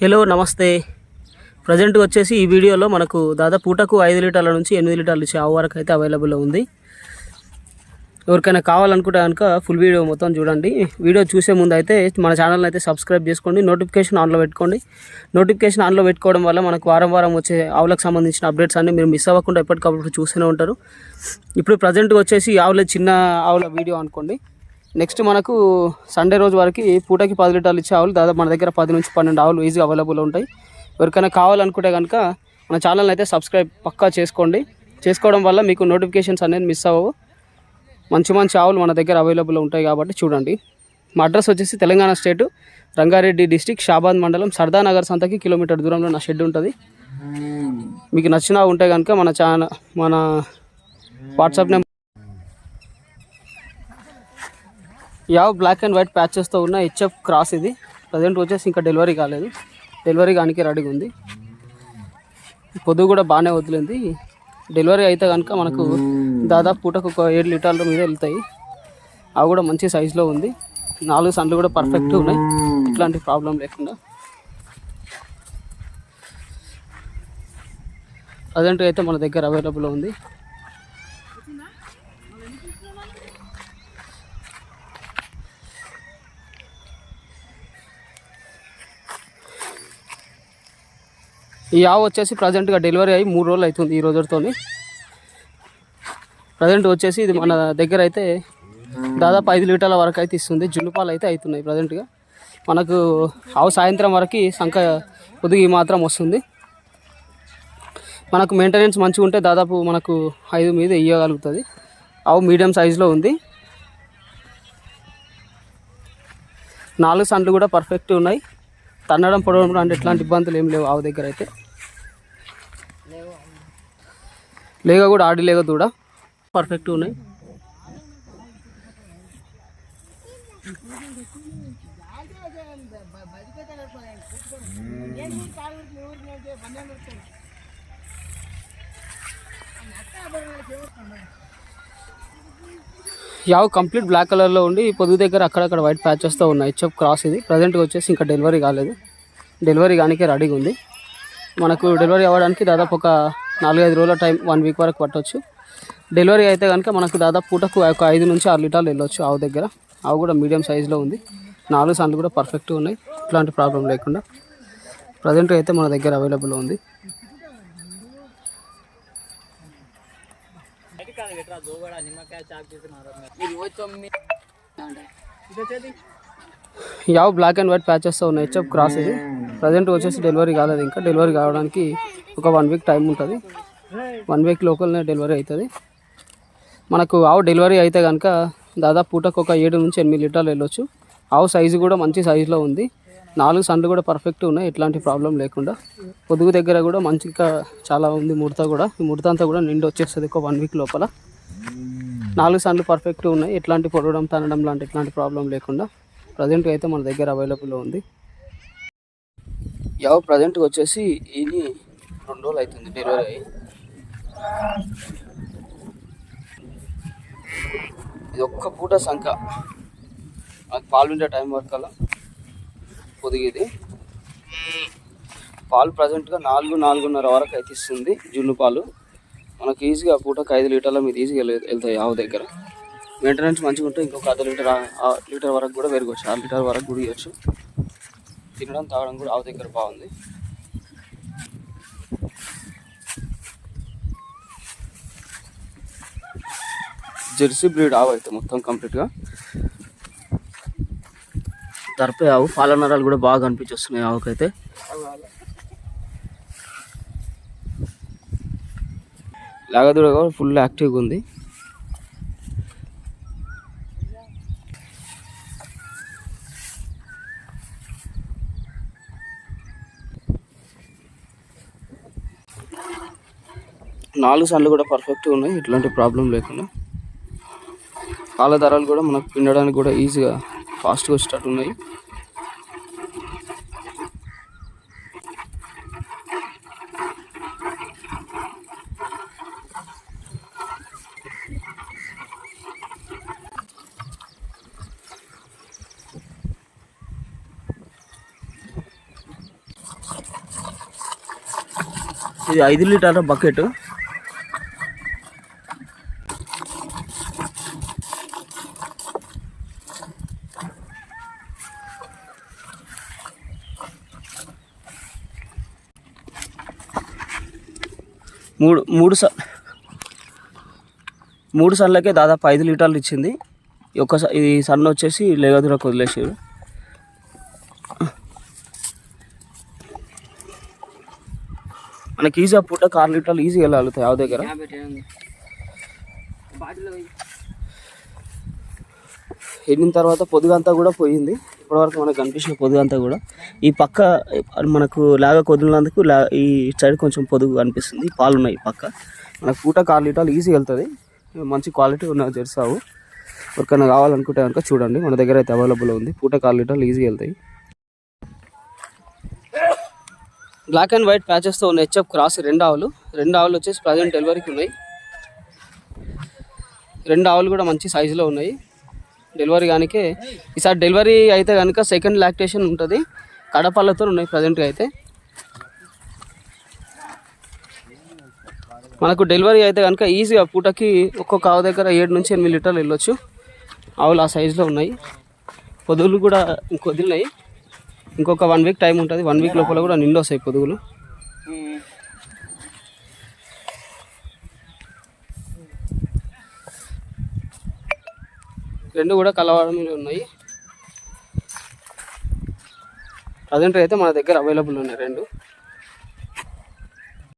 Hello నమస్తే. Present వచ్చేసి ఈ వీడియోలో మనకు దాదాపు పూటకు ఐదు లీటర్ల నుంచి ఎనిమిది లీటర్లు ఇచ్చే ఆవు వరకు అయితే అవైలబుల్లో ఉంది. ఎవరికైనా కావాలనుకుంటే కనుక ఫుల్ వీడియో మొత్తం చూడండి. వీడియో చూసే ముందు అయితే మన ఛానల్ని అయితే సబ్స్క్రైబ్ చేసుకోండి. నోటిఫికేషన్ ఆన్లో పెట్టుకోండి. నోటిఫికేషన్ ఆన్లో పెట్టుకోవడం వల్ల మనకు వారం వారం వచ్చే ఆవులకు సంబంధించిన అప్డేట్స్ అన్ని మీరు మిస్ అవ్వకుండా ఎప్పటికప్పుడు చూస్తూనే ఉంటారు. ఇప్పుడు ప్రజెంట్ వచ్చేసి ఆవుల చిన్న ఆవుల వీడియో అనుకోండి. నెక్స్ట్ మనకు సండే రోజు వరకు పూటకి పది లీటర్లు ఇచ్చే ఆవులు దాదాపు మన దగ్గర పది నుంచి పన్నెండు ఆవులు ఈజీగా అవైలబుల్ ఉంటాయి. ఎవరికైనా కావాలనుకుంటే కనుక మన ఛానల్ని అయితే సబ్స్క్రైబ్ పక్కా చేసుకోండి. చేసుకోవడం వల్ల మీకు నోటిఫికేషన్స్ అనేది మిస్ అవ్వవు. మంచి మంచి ఆవులు మన దగ్గర అవైలబుల్ ఉంటాయి కాబట్టి చూడండి. మా అడ్రస్ వచ్చేసి తెలంగాణ స్టేట్ రంగారెడ్డి డిస్టిక్ షాబాద్ మండలం సర్దానగర్ సంతకి కిలోమీటర్ దూరంలో నా షెడ్ ఉంటుంది. మీకు నచ్చినా ఉంటే కనుక మన ఛానల్ మన వాట్సాప్ నెంబర్ యావ్ బ్లాక్ అండ్ వైట్ ప్యాచెస్తో ఉన్న హెచ్ఎఫ్ క్రాస్ ఇది. ప్రజెంట్ వచ్చేసి ఇంకా డెలివరీ కాలేదు. డెలివరీ కానికి రెడీగా ఉంది. పొద్దు కూడా బాగానే వదిలింది. డెలివరీ అయితే కనుక మనకు దాదాపు పూటకు ఒక ఏడు లీటర్ల మీద వెళ్తాయి. అవి కూడా మంచి సైజులో ఉంది. నాలుగు సన్లు కూడా పర్ఫెక్ట్ ఉన్నాయి. ఎట్లాంటి ప్రాబ్లం లేకుండా. ప్రజెంట్గా అయితే మన దగ్గర అవైలబుల్ ఉంది. ఈ ఆవు వచ్చేసి ప్రజెంట్గా డెలివరీ అయ్యి మూడు రోజులు అవుతుంది ఈ రోజుతో ప్రజెంట్ వచ్చేసి ఇది మన దగ్గర అయితే దాదాపు ఐదు లీటర్ల వరకు అయితే ఇస్తుంది. జున్నుపాలు అయితే అవుతున్నాయి ప్రజెంట్గా మనకు ఆవు సాయంత్రం వరకు సంఖ ఉదిగి మాత్రం వస్తుంది. మనకు మెయింటెనెన్స్ మంచిగా ఉంటే దాదాపు మనకు ఐదు మీద ఇవ్వగలుగుతుంది ఆవు మీడియం సైజులో ఉంది. నాలుగు సండ్లు కూడా పర్ఫెక్ట్ ఉన్నాయి. తన్నడం పొడవడం అంటే ఎట్లాంటి ఇబ్బందులు ఏం లేవు ఆవు దగ్గర అయితే. లేగ కూడా ఆడి లేగ దూడ పర్ఫెక్ట్ ఉన్నాయి. యావ్ కంప్లీట్ బ్లాక్ కలర్లో ఉండి పొదుగు దగ్గర అక్కడక్కడ వైట్ ప్యాచెస్తో ఉన్నాయి. హెచ్ఎఫ్ క్రాస్ ఇది. ప్రజెంట్గా వచ్చేసి ఇంకా డెలివరీ కాలేదు. డెలివరీ కానికే రెడీగా ఉంది. మనకు డెలివరీ అవ్వడానికి దాదాపు ఒక నాలుగైదు రోజుల టైం వన్ వీక్ వరకు పట్టవచ్చు డెలివరీ అయితే కనుక మనకు దాదాపు పూటకు ఒక ఐదు నుంచి ఆరు లీటర్లు వెళ్ళొచ్చు ఆవు దగ్గర. ఆవు కూడా మీడియం సైజులో ఉంది. నాలుగు సార్లు కూడా పర్ఫెక్ట్గా ఉన్నాయి. ఎట్లాంటి ప్రాబ్లం లేకుండా. ప్రజెంట్ అయితే మన దగ్గర అవైలబుల్ ఉంది. యావ్ బ్లాక్ అండ్ వైట్ ప్యాచెస్తో ఉన్నాయి. హెచ్ఎఫ్ క్రాస్ ఇది. ప్రజెంట్ వచ్చేసి డెలివరీ కాలేదు ఇంకా. డెలివరీ కావడానికి ఒక వన్ వీక్ టైం ఉంటుంది. వన్ వీక్ లోకల్నే డెలివరీ అవుతుంది మనకు ఆవు డెలివరీ అయితే కనుక దాదాపు పూటకు ఒక ఏడు నుంచి ఎనిమిది లీటర్లు వెళ్ళొచ్చు. ఆవు సైజు కూడా మంచి సైజులో ఉంది. నాలుగు సండ్లు కూడా పర్ఫెక్ట్ ఉన్నాయి. ఎట్లాంటి ప్రాబ్లం లేకుండా. పొదుగు దగ్గర కూడా మంచిగా చాలా ఉంది ముడత కూడా. ఈ ముడత అంతా కూడా నిండి వచ్చేస్తుంది ఒక వన్ వీక్ లోపల. నాలుగు సండ్లు పర్ఫెక్ట్ ఉన్నాయి. ఎట్లాంటి పొడవడం తనడం లాంటి ఎట్లాంటి ప్రాబ్లం లేకుండా. ప్రజెంట్గా అయితే మన దగ్గర అవైలబుల్లో ఉంది. యావ ప్రజెంట్గా వచ్చేసి ఇది రెండు రోజులు అవుతుంది డెలివరీ అయ్యి. ఇది ఒక్క పూట సంఖ మనకు పాలు ఉండే టైం వరకు అలా పొదిగేది. పాలు ప్రజెంట్గా నాలుగు నాలుగున్నర వరకు అయితే ఇస్తుంది జున్ను పాలు. మనకి ఈజీగా ఆ పూటకు ఐదు లీటర్ల మీద ఈజీగా వెళ్తాయి ఆవు దగ్గర. మెయింటెనెన్స్ మంచిగా ఉంటే ఇంకొక అర్ధ లీటర్ ఆ- లీటర్ వరకు కూడా పెరగవచ్చు ఆరు లీటర్ వరకు కూడా ఇవ్వచ్చు తినడం తాగడం కూడా ఆవు దగ్గర బాగుంది. జెర్సీ బ్రీడ్ ఆవు అయితే మొత్తం కంప్లీట్గా. దర్పే ఆవు పాలనరాలు కూడా బాగా అనిపించొస్తున్నాయి ఆవుకైతే. లాగదూడ కూడా ఫుల్ యాక్టివ్గా ఉంది. నాలుగు సార్లు కూడా పర్ఫెక్ట్గా ఉన్నాయి ఎట్లాంటి ప్రాబ్లం లేకుండా. పాల ధరలు కూడా మనకు పిండడానికి కూడా ఈజీగా ఫాస్ట్గా వచ్చేటట్టు ఉన్నాయి ఇది ఐదు లీటర్ల బకెట్. మూడు మూడు స మూడు సన్లకే దాదాపు ఐదు లీటర్లు ఇచ్చింది. ఈ ఒక్క స- ఇది సన్ వచ్చేసి లేగదురకు వదిలేసారు మనకి ఈజీగా పూట ఆరు లీటర్లు ఈజీగా వెళ్ళగలుగుతాయి ఆవు దగ్గర? ఎండిన తర్వాత పొదుగంతా కూడా పోయింది. ఇప్పటివరకు మనకు కనిపించిన పొదుగంతా కూడా ఈ పక్క మనకు లాగా కొదిలినందుకు లా ఈ సైడ్ కొంచెం పొదుగు అనిపిస్తుంది. పాలు ఉన్నాయి పక్క. మనకు పూట కాలు లీటర్లు ఈజీగా వెళ్తుంది. మంచి క్వాలిటీ ఉన్న జెర్సావు. ఎవరికైనా కావాలనుకుంటే కనుక చూడండి. మన దగ్గర అయితే అవైలబుల్ ఉంది. పూట కాలు లీటర్లు ఈజీగా వెళ్తాయి. బ్లాక్ అండ్ వైట్ ప్యాచెస్తో ఉన్న హెచ్ఎఫ్ క్రాస్ రెండు ఆవులు. రెండు ఆవులు వచ్చేసి ప్రజెంట్ డెలివరీకి ఉన్నాయి. రెండు ఆవులు కూడా మంచి సైజులో ఉన్నాయి. డెలివరీ కానికే ఈసారి డెలివరీ అయితే కనుక సెకండ్ లాక్టేషన్ ఉంటుంది. కడపళ్ళతో ఉన్నాయి ప్రజెంట్గా అయితే. మనకు డెలివరీ అయితే కనుక ఈజీగా పూటకి ఒక్కొక్క ఆవు దగ్గర ఏడు నుంచి ఎనిమిది లీటర్లు వెళ్ళొచ్చు. ఆవులు ఆ సైజులో ఉన్నాయి. పొదుగులు కూడా ఇంకొదిలినాయి ఇంకొక వన్ వీక్ టైం ఉంటుంది. వన్ వీక్ లోపల కూడా నిండు వస్తాయి పొదుగులు. రెండు కూడా కలవడంలో ఉన్నాయి. ప్రజెంట్ అయితే మన దగ్గర అవైలబుల్ ఉన్నాయి రెండు.